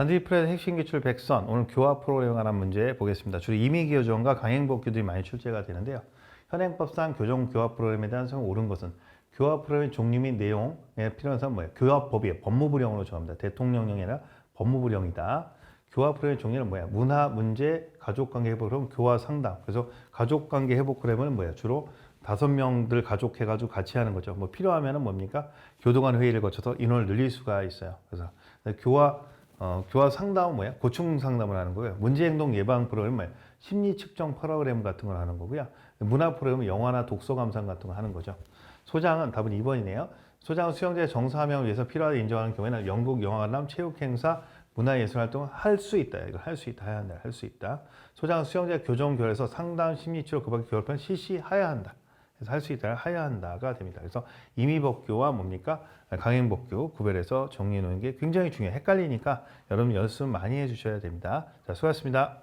반드시 핵심 기출 100선 오늘 교화 프로그램에 관한 문제 보겠습니다. 주로 임의 교정과 강행법 규들이 많이 출제가 되는데요. 현행법상 교정 교화 프로그램에 대한 성이 옳은 것은 교화 프로그램의 종류 및 내용에 필요한 사항은 뭐예요? 교화법이에요. 법무부령으로 정합니다. 대통령령이 아니라 법무부령이다. 교화 프로그램의 종류는 뭐야? 문화, 문제, 가족관계 회복 프로그램, 교화 상담. 그래서 가족관계 회복 프로그램은 뭐예요? 주로 다섯 명들 가족 해가지고 같이 하는 거죠. 뭐 필요하면은 뭡니까? 교도관 회의를 거쳐서 인원을 늘릴 수가 있어요. 그래서 교화 어, 교화 상담은 뭐야? 고충 상담을 하는 거고요. 문제 행동 예방 프로그램은? 심리 측정 프로그램 같은 걸 하는 거고요. 문화 프로그램은 영화나 독서 감상 같은 거 하는 거죠. 소장은 답은 2번이네요. 소장은 수영자의 정사함을 위해서 필요하다 인정하는 경우에는 연극, 영화관람, 체육 행사, 문화예술 활동을 할 수 있다. 이걸 할 수 있다. 해야 한다. 할 수 있다. 소장은 수영자의 교정 교회에서 상담, 심리치료, 그 밖에 교육편 실시해야 한다. 그래서 할 수 있다. 해야 한다가 됩니다. 그래서 임의법규와 뭡니까? 강행법규 구별해서 정리해 놓는 게 굉장히 중요해요. 헷갈리니까 여러분 연습 많이 해주셔야 됩니다. 자, 수고하셨습니다.